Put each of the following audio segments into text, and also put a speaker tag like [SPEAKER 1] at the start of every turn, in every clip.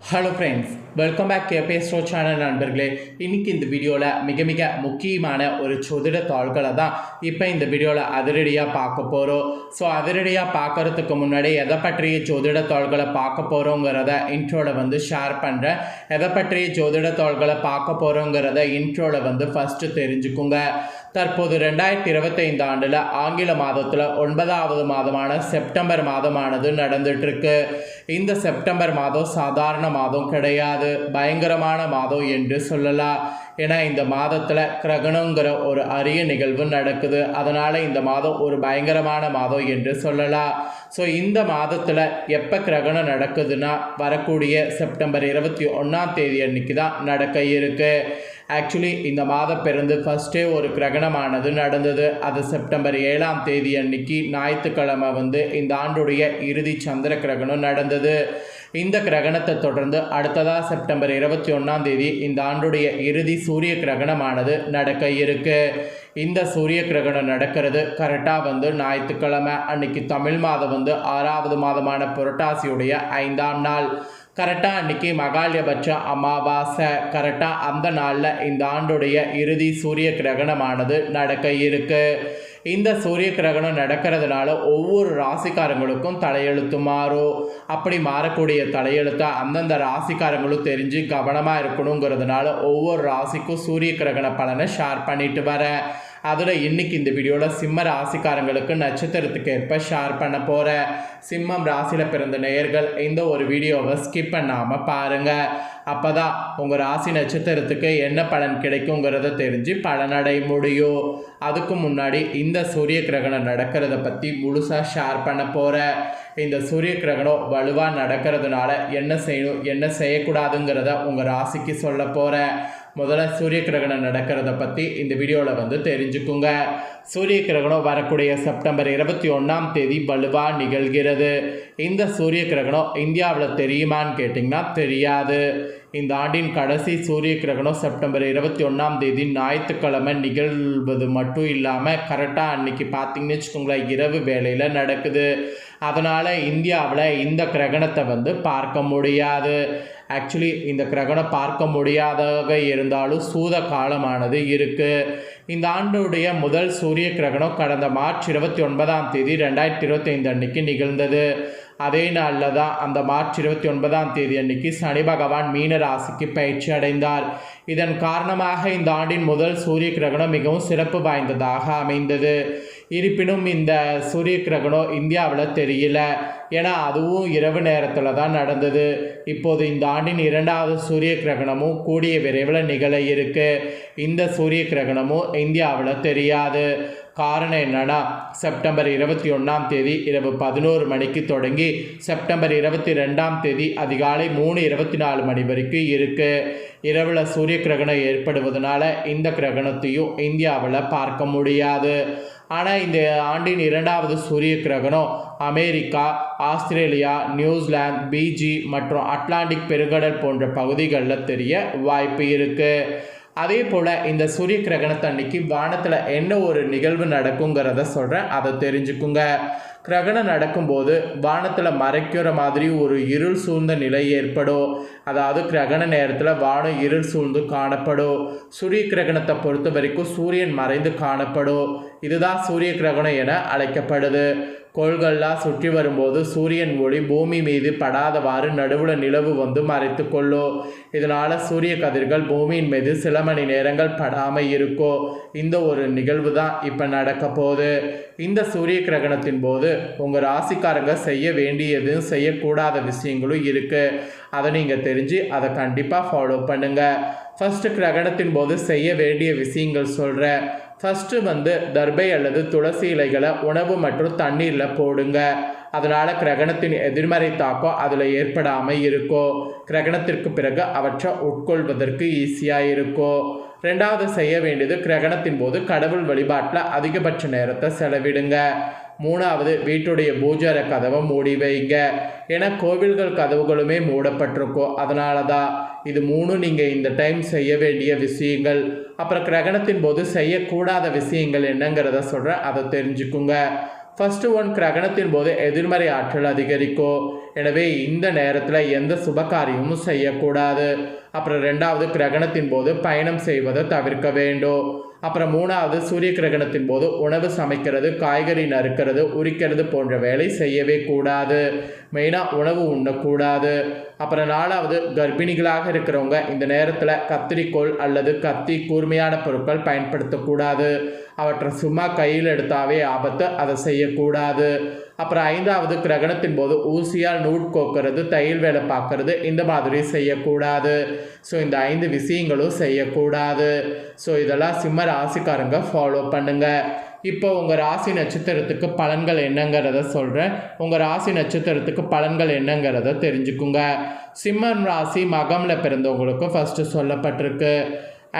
[SPEAKER 1] Hello friends welcome back கேபிஎஸ்ரோ channel நண்பர்களே. இன்னைக்கு இந்த வீடியோவில் மிக மிக முக்கியமான ஒரு சொதிட தாள்களை தான் இப்போ இந்த வீடியோவில் அதிரடியாக பார்க்க போகிறோம் ஸோ அதிரடியாக பார்க்கறதுக்கு முன்னாடி எதை பற்றிய ஜோதிட தாள்களை பார்க்க போகிறோங்கிறத இன்ட்ரோவில் வந்து ஷேர் பண்ணுறேன் எதை பற்றிய ஜோதிட தாள்களை பார்க்க போகிறோங்கிறத இன்ட்ரோவில் வந்து ஃபஸ்ட்டு தெரிஞ்சுக்குங்க. தற்போது ரெண்டாயிரத்தி இருபத்தைந்து ஆண்டில் ஆங்கில மாதத்தில் ஒன்பதாவது மாதமான செப்டம்பர் மாதமானது நடந்துட்டுருக்கு இந்த செப்டம்பர் மாதம் சாதாரண மாதம் கிடையாது. பயங்கரமான மாதம் என்று சொல்லலாம் ஏன்னா இந்த மாதத்தில் கிரகணங்கிற ஒரு அரிய நிகழ்வு நடக்குது. அதனால் இந்த மாதம் ஒரு பயங்கரமான மாதம் என்று சொல்லலாம் ஸோ இந்த மாதத்தில் எப்போ கிரகணம் நடக்குதுன்னா வரக்கூடிய செப்டம்பர் இருபத்தி ஒன்றாம் தேதி அன்னைக்கு தான் நடக்க இருக்குது ஆக்சுவலி இந்த மாதம் பிறந்து ஃபஸ்ட்டே ஒரு கிரகணமானது நடந்தது. அது செப்டம்பர் ஏழாம் தேதி அன்னைக்கு ஞாயிற்றுக்கிழமை வந்து இந்த ஆண்டுடைய இறுதி சந்திர கிரகணம் நடந்தது. இந்த கிரகணத்தை தொடர்ந்து அடுத்ததாக செப்டம்பர் இருபத்தி ஒன்றாம் தேதி இந்த ஆண்டுடைய இறுதி சூரிய கிரகணமானது நடக்க இருக்கு. இந்த சூரிய கிரகணம் நடக்கிறது. கரெக்டாக வந்து ஞாயிற்றுக்கிழமை அன்னைக்கு தமிழ் மாதம் வந்து ஆறாவது மாதமான புரட்டாசியுடைய ஐந்தாம் நாள். கரெக்டாக இன்றைக்கி மகாலயபட்ச அமாவாசை கரெக்டாக அந்த நாளில் இந்த ஆண்டுடைய இறுதி சூரிய கிரகணமானது நடக்க இருக்குது இந்த சூரிய கிரகணம் நடக்கிறதுனால ஒவ்வொரு ராசிக்காரங்களுக்கும் தலையெழுத்து மாறும் அப்படி மாறக்கூடிய தலையெழுத்தை அந்தந்த ராசிக்காரங்களும் தெரிஞ்சு கவனமாக இருக்கணுங்கிறதுனால ஒவ்வொரு ராசிக்கும் சூரிய கிரகண பலனை ஷேர் பண்ணிட்டு வரேன். அதில் இன்னைக்கு இந்த வீடியோவில் சிம்ம ராசிக்காரங்களுக்கு நட்சத்திரத்துக்கு ஏற்ப ஷேர் பண்ண போகிற சிம்மம் ராசியில் பிறந்த நேயர்கள் இந்த ஒரு வீடியோவை ஸ்கிப் பண்ணாமல் பாருங்கள் அப்போ தான் உங்கள் ராசி நட்சத்திரத்துக்கு என்ன பலன் கிடைக்குங்கிறத தெரிஞ்சு பலனடை முடியும். அதுக்கு முன்னாடி இந்த சூரிய கிரகணம் நடக்கிறத பற்றி முழுசாக ஷேர் பண்ண போகிறேன் இந்த சூரிய கிரகணம் வலுவாக நடக்கிறதுனால என்ன செய்யணும் என்ன செய்யக்கூடாதுங்கிறத உங்கள் ராசிக்கு சொல்ல போகிறேன் முதல்ல சூரிய கிரகணம் நடக்கிறத பற்றி இந்த வீடியோவில் வந்து தெரிஞ்சுக்குங்க. சூரிய கிரகணம் வரக்கூடிய செப்டம்பர் இருபத்தி ஒன்றாம் தேதி வலுவாக நிகழ்கிறது. இந்த சூரிய கிரகணம் இந்தியாவில் தெரியுமான்னு கேட்டிங்கன்னா தெரியாது. இந்த ஆண்டின் கடைசி சூரிய கிரகணம் செப்டம்பர் இருபத்தி ஒன்றாம் தேதி ஞாயிற்றுக்கிழமை நிகழ்வது மட்டும் இல்லாமல் கரெக்டாக அன்னைக்கு பார்த்தீங்கன்னு வச்சுக்கோங்களேன் இரவு வேலையில் நடக்குது. அதனால் இந்தியாவில் இந்த கிரகணத்தை வந்து பார்க்க முடியாது. ஆக்சுவலி இந்த கிரகணம் பார்க்க முடியாதாக இருந்தாலும் சூத காலமானது இருக்குது இந்த ஆண்டுடைய முதல் சூரிய கிரகணம் கடந்த மார்ச் இருபத்தி ஒன்பதாம் தேதி ரெண்டாயிரத்தி இருபத்தைந்து அன்னைக்கு நிகழ்ந்தது. அதே நாளில் தான் அந்த மார்ச் இருபத்தி ஒன்பதாம் தேதி அன்னைக்கு சனி பகவான் மீன ராசிக்கு பயிற்சி அடைந்தார். இதன் காரணமாக இந்த ஆண்டின் முதல் சூரிய கிரகணம் மிகவும் சிறப்பு வாய்ந்ததாக அமைந்தது. இருப்பினும் இந்த சூரிய கிரகணம் இந்தியாவில் தெரியல. ஏன்னா அதுவும் இரவு நேரத்தில் தான் நடந்தது. இப்போது இந்த ஆண்டின் இரண்டாவது சூரிய கிரகணமும் கூடிய விரைவில் நிகழ இருக்குது இந்த சூரிய கிரகணமும் இந்தியாவில் தெரியாது. காரணம் என்னன்னா செப்டம்பர் இருபத்தி ஒன்றாம் தேதி இரவு பதினோரு மணிக்கு தொடங்கி செப்டம்பர் இருபத்தி ரெண்டாம் தேதி அதிகாலை மூணு இருபத்தி நாலு மணி வரைக்கும் இருக்குது இரவில் சூரிய கிரகணம் ஏற்படுவதனால இந்த கிரகணத்தையும் இந்தியாவில் பார்க்க முடியாது. ஆனால் இந்த ஆண்டின் இரண்டாவது சூரிய கிரகணம் America Australia New Zealand Fiji மற்றும் அட்லாண்டிக் பெருங்கடல் போன்ற பகுதிகளில் தெரிய வாய்ப்பு இருக்குது அதே போல் இந்த சூரிய கிரகணத்தன்னைக்கு வானத்தில் என்ன ஒரு நிகழ்வு நடக்குங்கிறத சொல்கிறேன் அதை தெரிஞ்சுக்குங்க. கிரகணம் நடக்கும்போது வானத்தில் மறைக்கிற மாதிரி ஒரு இருள் சூழ்ந்த நிலை ஏற்படும். அதாவது கிரகண நேரத்தில் வானம் இருள் சூழ்ந்து காணப்படும். சூரிய கிரகணத்தை பொறுத்த வரைக்கும் சூரியன் மறைந்து காணப்படும். இதுதான் சூரிய கிரகணம் என அழைக்கப்படுது. கோள்கள்லாம் சுற்றி வரும்போது சூரியன் ஒளி பூமி மீது படாதவாறு நடுவில் நிலவு வந்து மறைத்து கொள்ளும் இதனால் சூரிய கதிர்கள் பூமியின் மீது சில மணி நேரங்கள் படாமல் இருக்கும் இந்த ஒரு நிகழ்வு தான் இப்போ நடக்க போகுது. இந்த சூரிய கிரகணத்தின் போது உங்கள் ராசிக்காரங்க செய்ய வேண்டியதும் செய்யக்கூடாத விஷயங்களும் இருக்குது அதை நீங்கள் தெரிஞ்சு அதை கண்டிப்பாக ஃபாலோ பண்ணுங்கள் ஃபஸ்ட்டு கிரகணத்தின் போது செய்ய வேண்டிய விஷயங்கள் சொல்கிறேன் ஃபஸ்ட்டு வந்து தர்பை அல்லது துளசி இலைகளை உணவு மற்றும் தண்ணீரில் போடுங்க. அதனால் கிரகணத்தின் எதிர்மறை தாக்கம் அதில் ஏற்படாமல் இருக்கும் கிரகணத்திற்கு பிறகு அவற்றை உட்கொள்வதற்கு ஈஸியாக இருக்கும் ரெண்டாவது செய்ய வேண்டியது கிரகணத்தின் போது கடவுள் வழிபாட்டில் அதிகபட்ச நேரத்தை செலவிடுங்க. மூணாவது வீட்டுடைய பூஜார கதவை மூடி வைங்க. ஏன்னா கோவில்கள் கதவுகளுமே மூடப்பட்டிருக்கும் அதனால தான் இது மூணும் நீங்கள் இந்த டைம் செய்ய வேண்டிய விஷயங்கள். அப்புறம் கிரகணத்தின் போது செய்யக்கூடாத விஷயங்கள் என்னங்கிறத சொல்கிறேன் அதை தெரிஞ்சுக்குங்க. ஃபஸ்ட்டு ஒன் கிரகணத்தின் போது எதிர்மறை ஆற்றல் அதிகரிக்கும் எனவே இந்த நேரத்தில் எந்த சுப காரியமும் செய்யக்கூடாது. அப்புறம் ரெண்டாவது கிரகணத்தின் போது பயணம் செய்வதை தவிர்க்க வேண்டும். அப்புறம் மூணாவது சூரிய கிரகணத்தின் போது உணவு சமைக்கிறது காய்கறி நறுக்கிறது உரிக்கிறது போன்ற வேலை செய்யவே கூடாது. மெயினாக உணவு உண்ணக்கூடாது. அப்புறம் நாலாவது கர்ப்பிணிகளாக இருக்கிறவங்க இந்த நேரத்தில் கத்திரிக்கோள் அல்லது கத்தி கூர்மையான பொருட்கள் பயன்படுத்தக்கூடாது. அவற்றை சும்மா கையில் எடுத்தாவே ஆபத்து. அதை செய்யக்கூடாது. அப்புறம் ஐந்தாவது கிரகணத்தின் போது ஊசியால் நூட்கோக்கிறது தையல் வேலை பார்க்கறது இந்த மாதிரி செய்யக்கூடாது. ஸோ இந்த ஐந்து விஷயங்களும் செய்யக்கூடாது. ஸோ இதெல்லாம் சிம்ம ராசிக்காரங்க ஃபாலோ பண்ணுங்கள் இப்போ உங்கள் ராசி நட்சத்திரத்துக்கு பலன்கள் என்னங்கிறத சொல்கிறேன் உங்கள் ராசி நட்சத்திரத்துக்கு பலன்கள் என்னங்கிறத தெரிஞ்சுக்குங்க. சிம்மன் ராசி மகமில் பிறந்தவங்களுக்கு ஃபஸ்ட்டு சொல்லப்பட்டிருக்கு.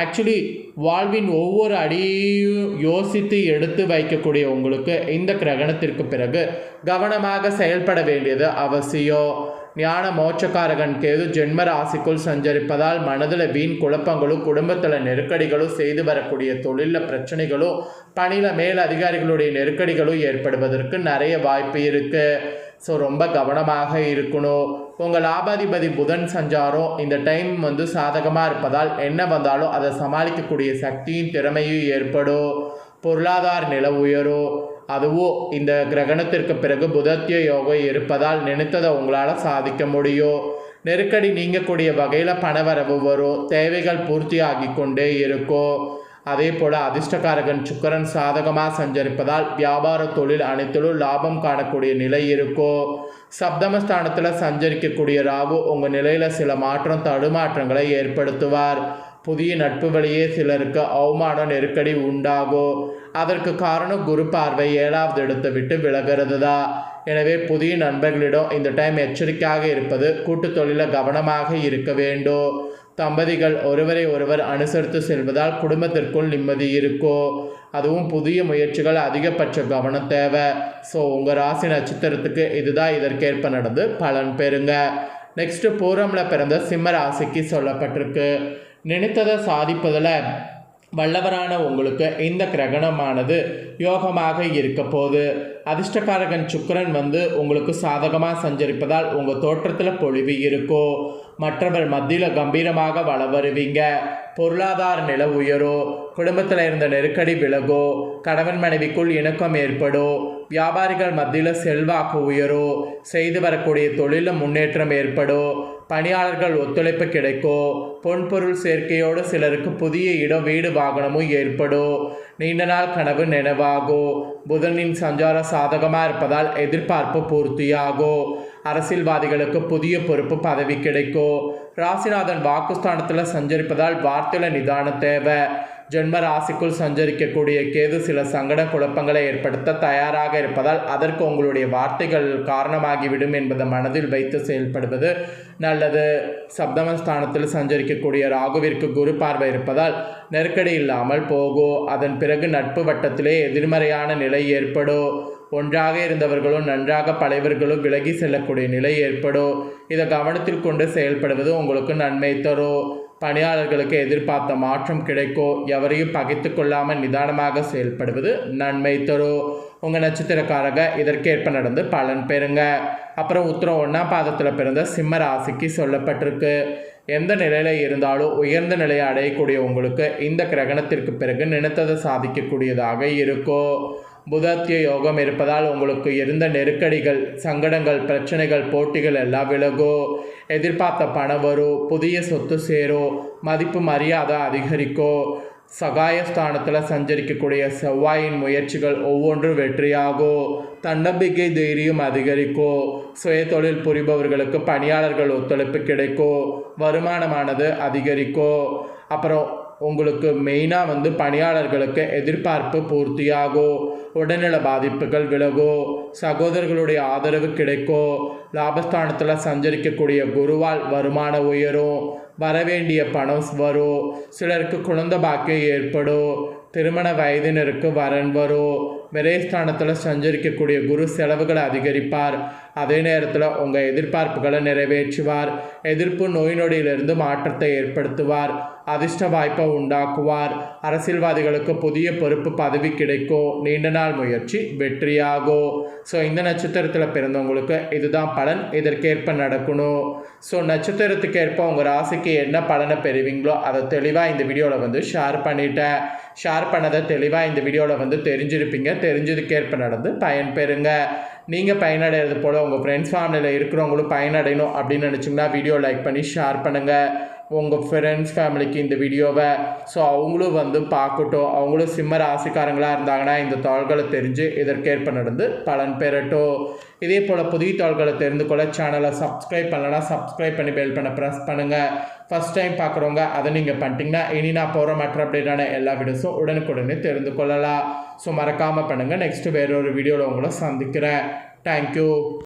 [SPEAKER 1] ஆக்சுவலி வாழ்வின் ஒவ்வொரு அடியையும் யோசித்து எடுத்து வைக்கக்கூடிய உங்களுக்கு இந்த கிரகணத்திற்கு பிறகு கவனமாக செயல்பட வேண்டியது அவசியம். ஞான மோட்சக்காரகன் கேது ஜென்ம ராசிக்குள் சஞ்சரிப்பதால் மனதில் வீண் குழப்பங்களும் குடும்பத்தில் நெருக்கடிகளும் செய்து வரக்கூடிய தொழிலில் பிரச்சனைகளும் பணியில் மேல் அதிகாரிகளுடைய நெருக்கடிகளும் ஏற்படுவதற்கு நிறைய வாய்ப்பு இருக்குது ஸோ ரொம்ப கவனமாக இருக்கணும். உங்கள் லாபாதிபதி புதன் சஞ்சாரம் இந்த டைம் வந்து சாதகமாக இருப்பதால் என்ன வந்தாலும் அதை சமாளிக்கக்கூடிய சக்தியும் திறமையும் ஏற்படும். பொருளாதார நில உயரும் அதுவும் இந்த கிரகணத்திற்கு பிறகு புதத்திய யோகம் இருப்பதால் நினைத்ததை உங்களால் சாதிக்க முடியும் நெருக்கடி நீங்கக்கூடிய வகையில் பணவரவு வரும் தேவைகள் பூர்த்தி ஆகி கொண்டே இருக்கும் அதே போல் அதிர்ஷ்டக்காரகன் சுக்கரன் சாதகமாக சஞ்சரிப்பதால் வியாபார தொழில் அனைத்திலும் லாபம் காணக்கூடிய நிலை இருக்கும் சப்தமஸ்தானத்தில் சஞ்சரிக்கக்கூடிய ராகு உங்கள் நிலையில் சில மாற்றம் தடுமாற்றங்களை ஏற்படுத்துவார். புதிய நட்பு வழியே சிலருக்கு அவமான நெருக்கடி உண்டாகும் அதற்கு காரணம் குரு பார்வை ஏழாவது இடத்தை விட்டு விலகிறது தான் எனவே புதிய நண்பர்களிடம் இந்த டைம் எச்சரிக்கையாக இருப்பது கூட்டு தொழிலில் கவனமாக இருக்க வேண்டும் தம்பதிகள் ஒருவரை ஒருவர் அனுசரித்து செல்வதால் குடும்பத்திற்குள் நிம்மதி இருக்கும் அதுவும் புதிய முயற்சிகள் அதிகபட்ச கவனம் தேவை. ஸோ உங்கள் ராசி நட்சத்திரத்துக்கு இதுதான் இதற்கேற்ப நடந்து பலன் பெறுங்க. நெக்ஸ்ட்டு பூரமில் பிறந்த சிம்ம ராசிக்கு சொல்லப்பட்டிருக்கு. நினைத்ததை சாதிப்பதில் வல்லவரான உங்களுக்கு இந்த கிரகணமானது யோகமாக இருக்க போது அதிர்ஷ்டக்காரகன் சுக்கரன் வந்து உங்களுக்கு சாதகமாக சஞ்சரிப்பதால் உங்கள் தோற்றத்தில் பொழிவு இருக்கும் மற்றவர் மத்தியில் கம்பீரமாக வள வருவீங்க. பொருளாதார நில உயரும் குடும்பத்தில் இருந்த நெருக்கடி விலகும் கணவன் மனைவிக்குள் இணக்கம் ஏற்படும் வியாபாரிகள் மத்தியில் செல்வாக்கு உயரும் செய்து வரக்கூடிய தொழிலில் முன்னேற்றம் ஏற்படும் பணியாளர்கள் ஒத்துழைப்பு கிடைக்கும் பொன்பொருள் சேர்க்கையோடு சிலருக்கு புதிய இடம் வீடு வாகனமும் ஏற்படும் நீண்ட நாள் கனவு நினைவாகும் புதனின் சஞ்சார சாதகமாக இருப்பதால் எதிர்பார்ப்பு பூர்த்தியாகும் அரசியல்வாதிகளுக்கு புதிய பொறுப்பு பதவி கிடைக்கும் ராசிநாதன் வாக்குஸ்தானத்தில் சஞ்சரிப்பதால் வார்த்தையில் நிதானம் தேவை ஜென்ம ராசிக்குள் சஞ்சரிக்கக்கூடிய கேது சில சங்கட குழப்பங்களை ஏற்படுத்த தயாராக இருப்பதால் அதற்கு உங்களுடைய வார்த்தைகள் காரணமாகிவிடும் என்பதை மனதில் வைத்து செயல்படுவது நல்லது. சப்தமஸ்தானத்தில் சஞ்சரிக்கக்கூடிய ராகுவிற்கு குரு பார்வை இருப்பதால் நெருக்கடி இல்லாமல் போகும் அதன் பிறகு நட்பு வட்டத்திலே எதிர்மறையான நிலை ஏற்படும் ஒன்றாக இருந்தவர்களும் நன்றாக பழையவர்களும் விலகி செல்லக்கூடிய நிலை ஏற்படும் இதை கவனத்தில் கொண்டு செயல்படுவது உங்களுக்கு நன்மை தரும் பணியாளர்களுக்கு எதிர்பார்த்த மாற்றம் கிடைக்கும் எவரையும் பகைத்து கொள்ளாமல் நிதானமாக செயல்படுவது நன்மை தரும் உங்கள் நட்சத்திரக்காரங்க இதற்கேற்ப நடந்து பலன் பெறுங்க. அப்புறம் உத்தரம் ஒன்றாம் பாதத்தில் பிறந்த சிம்ம ராசிக்கு சொல்லப்பட்டிருக்கு. எந்த நிலையில் இருந்தாலும் உயர்ந்த நிலையை அடையக்கூடிய உங்களுக்கு இந்த கிரகணத்திற்கு பிறகு நினைத்ததை சாதிக்கக்கூடியதாக இருக்கும் புதத்திய யோகம் இருப்பதால் உங்களுக்கு இருந்த நெருக்கடிகள் சங்கடங்கள் பிரச்சனைகள் போட்டிகள் எல்லாம் விலகோ. எதிர்பார்த்த பணம் வரும் புதிய சொத்து சேரும் மதிப்பு மரியாதை அதிகரிக்கோ. சகாயஸ்தானத்தில் சஞ்சரிக்கக்கூடிய செவ்வாயின் முயற்சிகள் ஒவ்வொன்றும் வெற்றியாகும் தன்னம்பிக்கை தைரியம் அதிகரிக்கும் சுய தொழில் புரிபவர்களுக்கு பணியாளர்கள் ஒத்துழைப்பு கிடைக்கும் வருமானமானது அதிகரிக்கும் அப்புறம் உங்களுக்கு மெயினாக வந்து பணியாளர்களுக்கு எதிர்பார்ப்பு பூர்த்தியாகும் உடல்நல பாதிப்புகள் விலகோ சகோதரர்களுடைய ஆதரவு கிடைக்கும் லாபஸ்தானத்தில் சஞ்சரிக்கக்கூடிய குருவால் வருமான உயரும் வரவேண்டிய பணம் வரும் சிலருக்கு குழந்தை பாக்கியம் ஏற்படும் திருமண வயதினருக்கு வரன் வரும் விரயஸ்தானத்தில் சஞ்சரிக்கக்கூடிய குரு செலவுகளை அதிகரிப்பார். அதே நேரத்தில் உங்கள் எதிர்பார்ப்புகளை நிறைவேற்றுவார். எதிர்ப்பு நோய் நொடியிலிருந்து மாற்றத்தை ஏற்படுத்துவார். அதிர்ஷ்ட வாய்ப்பை உண்டாக்குவார். அரசியல்வாதிகளுக்கு புதிய பொறுப்பு பதவி கிடைக்கும். நீண்ட நாள் முயற்சி வெற்றியாகும். ஸோ இந்த நட்சத்திரத்தில் பிறந்தவங்களுக்கு இதுதான் பலன். இதற்கேற்ப நடக்கணும். ஸோ நட்சத்திரத்துக்கேற்ப உங்கள் ராசிக்கு என்ன பலனை பெறுவீங்களோ அதை தெளிவாக இந்த வீடியோவில் வந்து ஷேர் பண்ணிட்டேன். ஷேர் பண்ணதை தெளிவாக இந்த வீடியோவில் வந்து தெரிஞ்சிருப்பீங்க. தெரிஞ்சதுக்கேற்ப நடந்து பயன் பெறுங்க நீங்கள் பயனடைகிறது போல் உங்கள் ஃப்ரெண்ட்ஸ் ஃபேமிலியில் இருக்கிறவங்களும் பயனடையணும் அப்படின்னு நினச்சிங்கன்னா வீடியோ லைக் பண்ணி ஷேர் பண்ணுங்கள் உங்கள் ஃப்ரெண்ட்ஸ் ஃபேமிலிக்கு இந்த வீடியோவை ஸோ அவங்களும் வந்து பார்க்கட்டும். அவங்களும் சிம்ம ராசிக்காரங்களாக இருந்தாங்கன்னா இந்த தாள்களை தெரிஞ்சு இதற்கேற்ப நடந்து பலன் பெறட்டும். இதே போல் புதிய தாள்களை தெரிந்து கொள்ள சேனலை சப்ஸ்கிரைப் பண்ணலன்னா சப்ஸ்கிரைப் பண்ணி பெல் பண்ண ப்ரெஸ் பண்ணுங்கள் ஃபஸ்ட் டைம் பார்க்குறவங்க அதை நீங்கள் பண்ணிட்டீங்கன்னா இனி நான் போகிற மற்ற அப்டேட்டான எல்லா வீடியோஸும் உடனுக்குடனே தெரிந்து கொள்ளலாம். ஸோ மறக்காமல் பண்ணுங்கள் நெக்ஸ்ட்டு வேறொரு வீடியோவில் உங்களை சந்திக்கிறேன். தேங்க்யூ